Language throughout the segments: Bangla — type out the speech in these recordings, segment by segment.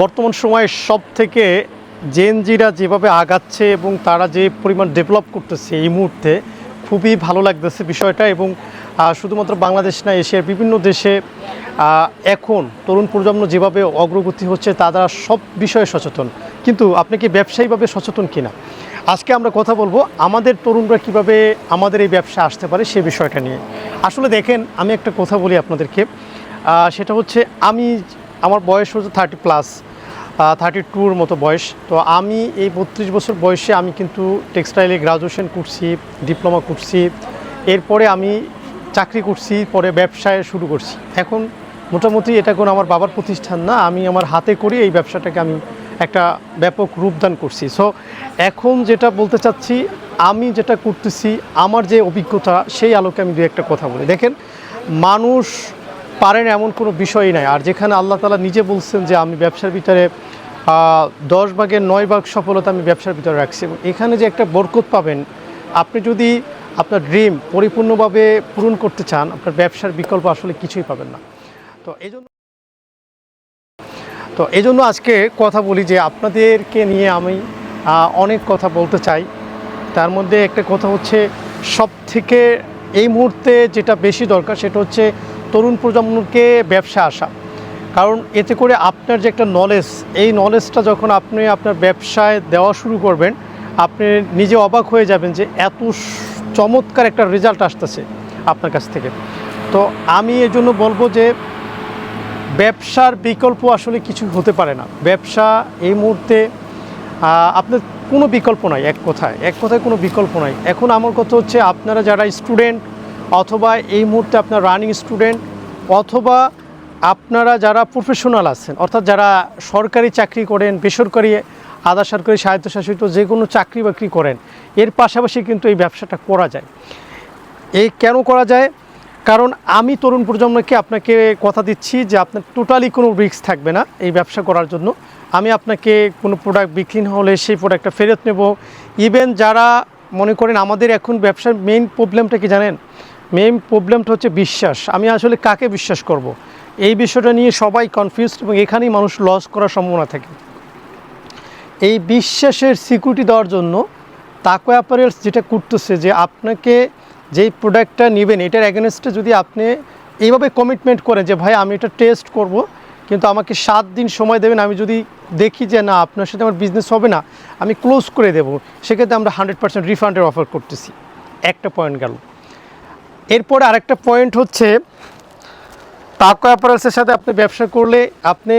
বর্তমান সময়ে সব থেকে জেনজিরা যেভাবে আগাচ্ছে এবং তারা যে পরিমাণ ডেভেলপ করতেছে এই মুহূর্তে খুবই ভালো লাগতেছে বিষয়টা এবং শুধুমাত্র বাংলাদেশ না, এশিয়ার বিভিন্ন দেশে এখন তরুণ প্রজন্ম যেভাবে অগ্রগতি হচ্ছে তারা সব বিষয়ে সচেতন। কিন্তু আপনি কি ব্যবসায়ীভাবে সচেতন কিনা? আজকে আমরা কথা বলব আমাদের তরুণরা কীভাবে আমাদের এই ব্যবসা আসতে পারে সে বিষয়টা নিয়ে। আসলে দেখেন, আমি একটা কথা বলি আপনাদেরকে। সেটা হচ্ছে আমি আমার বয়স হচ্ছে থার্টি প্লাস থার্টি টুর মতো বয়স। তো আমি এই বত্রিশ বছর বয়সে আমি কিন্তু টেক্সটাইলে গ্রাজুয়েশন করছি ডিপ্লোমা করছি। এরপরে আমি চাকরি করছি, পরে ব্যবসায় শুরু করছি। এখন মোটামুটি এটা কোনো আমার বাবার প্রতিষ্ঠান না, আমি আমার হাতে করে এই ব্যবসাটাকে আমি একটা ব্যাপক রূপদান করছি। সো এখন যেটা বলতে চাচ্ছি, আমি যেটা করতেছি, আমার যে অভিজ্ঞতা, সেই আলোকে আমি দু একটা কথা বলি। দেখেন, মানুষ পারেন এমন কোনো বিষয়ই নাই। আর যেখানে আল্লাহ তালা নিজে বলছেন যে আমি ব্যবসার ভিতরে দশ ভাগের নয় ভাগ সফলতা আমি ব্যবসার ভিতরে রাখছি এবং এখানে যে একটা বরকত পাবেন, আপনি যদি আপনার ড্রিম পরিপূর্ণভাবে পূরণ করতে চান, আপনার ব্যবসার বিকল্প আসলে কিছুই পাবেন না। তো এই জন্য তো এই জন্য আজকে কথা বলি যে আপনাদেরকে নিয়ে আমি অনেক কথা বলতে চাই। তার মধ্যে একটা কথা হচ্ছে সব থেকে এই মুহূর্তে যেটা বেশি দরকার সেটা হচ্ছে তরুণ প্রজন্মকে ব্যবসা আসা। কারণ এতে করে আপনার যে একটা নলেজ এই নলেজটা যখন আপনি আপনার ব্যবসায় দেওয়া শুরু করবেন, আপনি নিজে অবাক হয়ে যাবেন যে এত চমৎকার একটা রেজাল্ট আসতেছে আপনার কাছ থেকে। তো আমি এই জন্য বলব যে, ব্যবসার বিকল্প আসলে কিছু হতে পারে না। ব্যবসা এই মুহূর্তে আপনার কোনো বিকল্প নাই এক কথায়। এক কথায় কোনো বিকল্প নাই। এখন আমার কথা হচ্ছে, আপনারা যারা স্টুডেন্ট অথবা এই মুহূর্তে আপনার রানিং স্টুডেন্ট অথবা আপনারা যারা প্রফেশনাল আছেন, অর্থাৎ যারা সরকারি চাকরি করেন, বেসরকারি আধা সরকারি স্বায়ত্তশাসিত যে কোনো চাকরি বাকরি করেন, এর পাশাপাশি কিন্তু এই ব্যবসাটা করা যায়। এই কেন করা যায়? কারণ আমি তরুণ প্রজন্মকে আপনাকে কথা দিচ্ছি যে আপনার টোটালি কোনো রিস্ক থাকবে না এই ব্যবসা করার জন্য। আমি আপনাকে কোনো প্রোডাক্ট বিক্রি হলে সেই প্রোডাক্টটা ফেরত নেব। ইভেন যারা মনে করেন আমাদের এখন ব্যবসার মেইন প্রবলেমটা কি জানেন? মেইন প্রবলেমটা হচ্ছে বিশ্বাস। আমি আসলে কাকে বিশ্বাস করব। এই বিষয়টা নিয়ে সবাই কনফিউজড এবং এখানেই মানুষ লস করার সম্ভাবনা থাকে। এই বিশ্বাসের সিকিউরিটি দেওয়ার জন্য তাকো অ্যাপারেলস যেটা করতেছে যে আপনাকে যেই প্রোডাক্টটা নেবেন, এটার অ্যাগেনস্টে যদি আপনি এইভাবে কমিটমেন্ট করেন যে, ভাই, আমি এটা টেস্ট করব, কিন্তু আমাকে সাত দিন সময় দেবেন, আমি যদি দেখি যে না, আপনার সাথে আমার বিজনেস হবে না, আমি ক্লোজ করে দেব। সেক্ষেত্রে আমরা হান্ড্রেড পার্সেন্ট রিফান্ডের অফার করতেছি। একটা পয়েন্ট গেল। এরপরে আরেকটা পয়েন্ট হচ্ছে তাকো অ্যাপারেলসের সাথে আপনি ব্যবসা করলে আপনি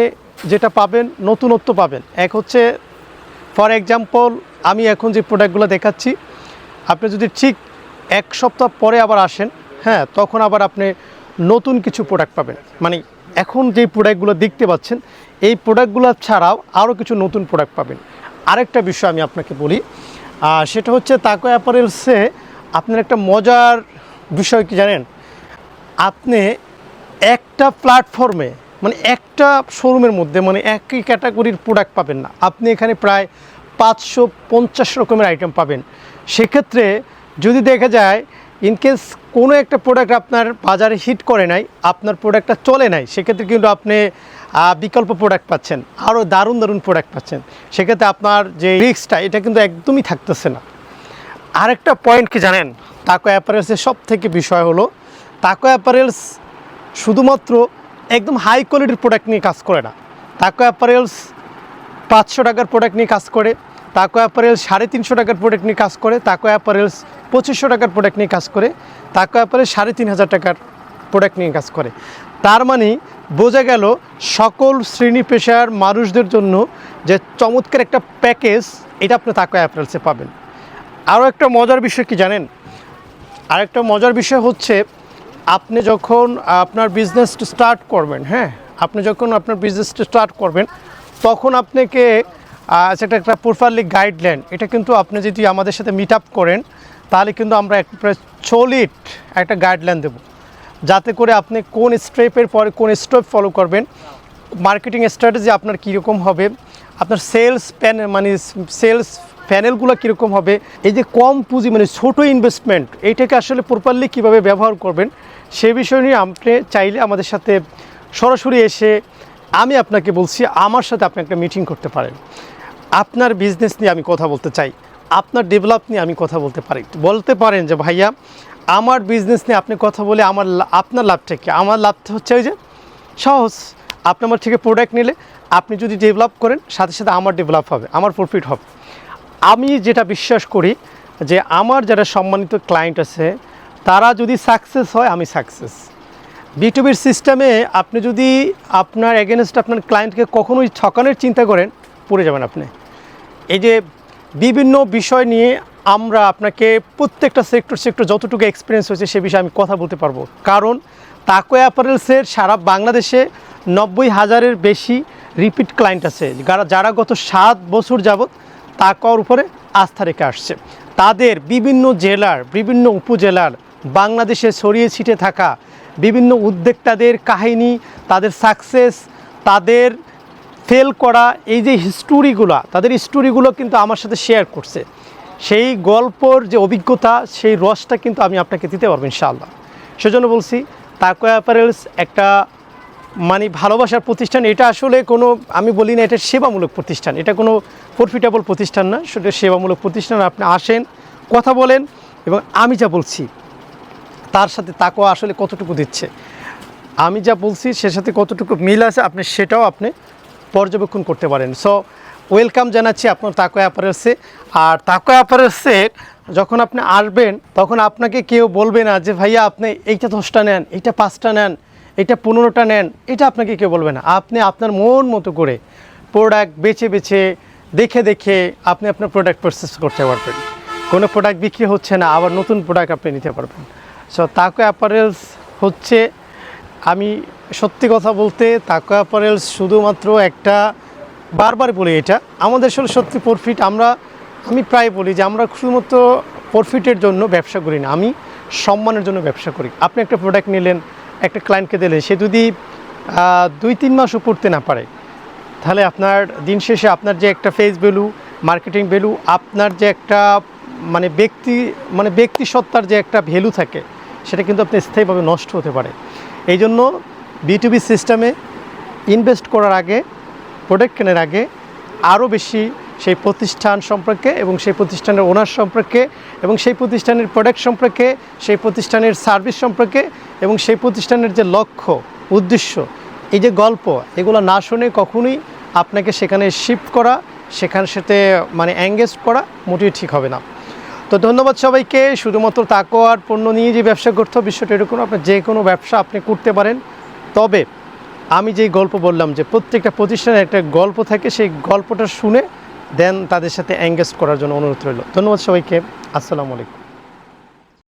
যেটা পাবেন, নতুনত্ব পাবেন। এক হচ্ছে ফর এক্সাম্পল আমি এখন যে প্রোডাক্টগুলো দেখাচ্ছি, আপনি যদি ঠিক এক সপ্তাহ পরে আবার আসেন হ্যাঁ তখন আবার আপনি নতুন কিছু প্রোডাক্ট পাবেন। মানে এখন যে প্রোডাক্টগুলো দেখতে পাচ্ছেন, এই প্রোডাক্টগুলো ছাড়াও আরও কিছু নতুন প্রোডাক্ট পাবেন। আরেকটা বিষয় আমি আপনাকে বলি সেটা হচ্ছে তাকো অ্যাপারেলসে আপনার একটা মজার বিষয় কি জানেন? আপনি একটা প্ল্যাটফর্মে মানে একটা শোরুমের মধ্যে মানে একই ক্যাটাগরির প্রোডাক্ট পাবেন না। আপনি এখানে প্রায় পাঁচশো পঞ্চাশ রকমের আইটেম পাবেন। সেক্ষেত্রে যদি দেখা যায় ইনকেস কোনো একটা প্রোডাক্ট আপনার বাজারে হিট করে নাই, আপনার প্রোডাক্টটা চলে নাই, সেক্ষেত্রে কিন্তু আপনি বিকল্প প্রোডাক্ট পাচ্ছেন। আরও দারুণ দারুণ প্রোডাক্ট পাচ্ছেন। সেক্ষেত্রে আপনার যে রিস্কটা এটা কিন্তু একদমই থাকতেছে না। আরেকটা পয়েন্ট কি জানেন? তাকো অ্যাপারেলসের সব থেকে বিষয় হলো তাকো অ্যাপারেলস শুধুমাত্র একদম হাই কোয়ালিটির প্রোডাক্ট নিয়ে কাজ করে না। তাকো অ্যাপারেলস পাঁচশো টাকার প্রোডাক্ট নিয়ে কাজ করে তাকো অ্যাপারেলস সাড়ে তিনশো টাকার প্রোডাক্ট নিয়ে কাজ করে তাকো অ্যাপারেলস পঁচিশশো টাকার প্রোডাক্ট নিয়ে কাজ করে তাকো অ্যাপারেলস সাড়ে তিন হাজার টাকার প্রোডাক্ট নিয়ে কাজ করে। তার মানে বোঝা গেল সকল শ্রেণি পেশার মানুষদের জন্য যে চমৎকার একটা প্যাকেজ এটা আপনি তাকো অ্যাপারেলসে পাবেন। আরও একটা মজার বিষয় কি জানেন? আরেকটা মজার বিষয় হচ্ছে, আপনি যখন আপনার বিজনেস স্টার্ট করবেন হ্যাঁ? আপনি যখন আপনার বিজনেস স্টার্ট করবেন, তখন আপনাকে সেটা একটা প্রপারলি গাইডলাইন এটা কিন্তু আপনি যদি আমাদের সাথে মিট আপ করেন, তাহলে কিন্তু আমরা একটা সলিড একটা গাইডলাইন দেবো। যাতে করে আপনি কোন স্টেপের পরে কোন স্টেপ ফলো করবেন মার্কেটিং স্ট্র্যাটেজি আপনার কীরকম হবে, আপনার সেলস প্যান মানে সেলস প্যানেলগুলো কীরকম হবে? এই যে কম পুঁজি মানে ছোটো ইনভেস্টমেন্ট এইটাকে আসলে প্রপারলি কীভাবে ব্যবহার করবেন? সে বিষয় নিয়ে আপনি চাইলে আমাদের সাথে সরাসরি এসে আমি আপনাকে বলছি, আমার সাথে আপনি একটা মিটিং করতে পারেন। আপনার বিজনেস নিয়ে আমি কথা বলতে চাই, আপনার ডেভেলপ নিয়ে আমি কথা বলতে পারি। বলতে পারেন যে, ভাইয়া, আমার বিজনেস নিয়ে আপনি কথা বলে আমার আপনার লাভটা কি? আমার লাভটা হচ্ছে ওই যে সহজ। আপনি আমার থেকে প্রোডাক্ট নিলে, আপনি যদি ডেভেলপ করেন, সাথে সাথে আমার ডেভেলপ হবে, আমার প্রফিট হবে। আমি যেটা বিশ্বাস করি যে আমার যারা সম্মানিত ক্লায়েন্ট আছে, তারা যদি সাকসেস হয়, আমি সাকসেস বিটুবির সিস্টেমে আপনি যদি আপনার এগেনস্ট আপনার ক্লায়েন্টকে কখনোই ঠকানোর চিন্তা করেন, পড়ে যাবেন আপনি। এই যে বিভিন্ন বিষয় নিয়ে আমরা আপনাকে প্রত্যেকটা সেক্টর সেক্টর যতটুকু এক্সপিরিয়েন্স হয়েছে, সে বিষয়ে আমি কথা বলতে পারব। কারণ তাকো অ্যাপারেলসের সারা বাংলাদেশে নব্বই হাজারের বেশি রিপিট ক্লায়েন্ট আছে। যারা যারা গত সাত বছর যাবৎ তাকোয়ার উপরে আস্থা রেখে আসছে। তাদের বিভিন্ন জেলার, বিভিন্ন উপজেলার বাংলাদেশে ছড়িয়ে ছিটে থাকা বিভিন্ন উদ্যোক্তাদের কাহিনী, তাদের সাকসেস তাদের ফেল করা, এই যে হিস্টোরিগুলো তাদের স্টোরিগুলো কিন্তু আমার সাথে শেয়ার করছে। সেই গল্পর যে অভিজ্ঞতা, সেই রসটা কিন্তু আমি আপনাকে দিতে পারব ইনশাআল্লাহ। সেজন্য বলছি তাকো অ্যাপারেলস একটা মানে ভালোবাসার প্রতিষ্ঠান। এটা আসলে কোনো, আমি বলি না এটা সেবামূলক প্রতিষ্ঠান। এটা কোনো প্রফিটেবল প্রতিষ্ঠান না, সেটা সেবামূলক প্রতিষ্ঠান। আপনি আসেন, কথা বলেন এবং আমি যা বলছি, তার সাথে তাকো আসলে কতটুকু দিচ্ছে। আমি যা বলছি, সে সাথে কতটুকু মিল আছে, আপনি সেটাও আপনি পর্যবেক্ষণ করতে পারেন। সো ওয়েলকাম জানাচ্ছি, আপনার তাকো অ্যাপারেলসে আর তাকো অ্যাপারেলসে যখন আপনি আসবেন, তখন আপনাকে কেউ বলবে না যে, ভাইয়া, আপনি এইটা দশটা নেন, এইটা পাঁচটা নেন, এইটা পনেরোটা নেন। এটা আপনাকে কেউ বলবে না। আপনি আপনার মন মতো করে প্রোডাক্ট বেছে বেছে দেখে দেখে আপনি আপনার প্রোডাক্ট প্রসেস করতে পারবেন। কোনো প্রোডাক্ট বিক্রি হচ্ছে না, আবার নতুন প্রোডাক্ট আপনি নিতে পারবেন। সো তাকো অ্যাপারেলস হচ্ছে, আমি সত্যি কথা বলতে তাকো অ্যাপারেলস শুধুমাত্র একটা বারবার বলি এটা, আমাদের আসলে সত্যি প্রফিট আমরা, আমি প্রায় বলি যে আমরা শুধুমাত্র প্রফিটের জন্য ব্যবসা করি না, আমি সম্মানের জন্য ব্যবসা করি। আপনি একটা প্রোডাক্ট নিলেন, একটা ক্লায়েন্টকে দিলেন, সে যদি দুই, তিন মাসও পড়তে না পারে তাহলে আপনার দিন শেষে আপনার যে একটা ফেস ভ্যালু মার্কেটিং ভ্যালু আপনার যে একটা মানে ব্যক্তি মানে ব্যক্তি সত্তার যে একটা ভ্যালু থাকে, সেটা কিন্তু আপনি স্থায়ীভাবে নষ্ট হতে পারে। এই জন্য বিটুবি সিস্টেমে ইনভেস্ট করার আগে প্রোডাক্ট কেনার আগে আরও বেশি সেই প্রতিষ্ঠান সম্পর্কে এবং সেই প্রতিষ্ঠানের ওনার সম্পর্কে এবং সেই প্রতিষ্ঠানের প্রোডাক্ট সম্পর্কে, সেই প্রতিষ্ঠানের সার্ভিস সম্পর্কে এবং সেই প্রতিষ্ঠানের যে লক্ষ্য, উদ্দেশ্য এই যে গল্প, এগুলো না শুনে কখনোই আপনাকে সেখানে শিফট করা, সেখানে সাথে মানে অ্যাঙ্গেজ করা মোটেই ঠিক হবে না। তো ধন্যবাদ সবাইকে। শুধুমাত্র তাকো আর পণ্য নিয়ে যে ব্যবসা করতে হবে, বিষয়টা এরকম আপনি যে কোনো ব্যবসা আপনি করতে পারেন। তবে আমি যেই গল্প বললাম যে প্রত্যেকটা প্রতিষ্ঠানের একটা গল্প থাকে, সেই গল্পটা শুনে দেন তাদের সাথে অ্যাঙ্গেজ করার জন্য অনুরোধ রইল। ধন্যবাদ সবাইকে। আসসালামু আলাইকুম।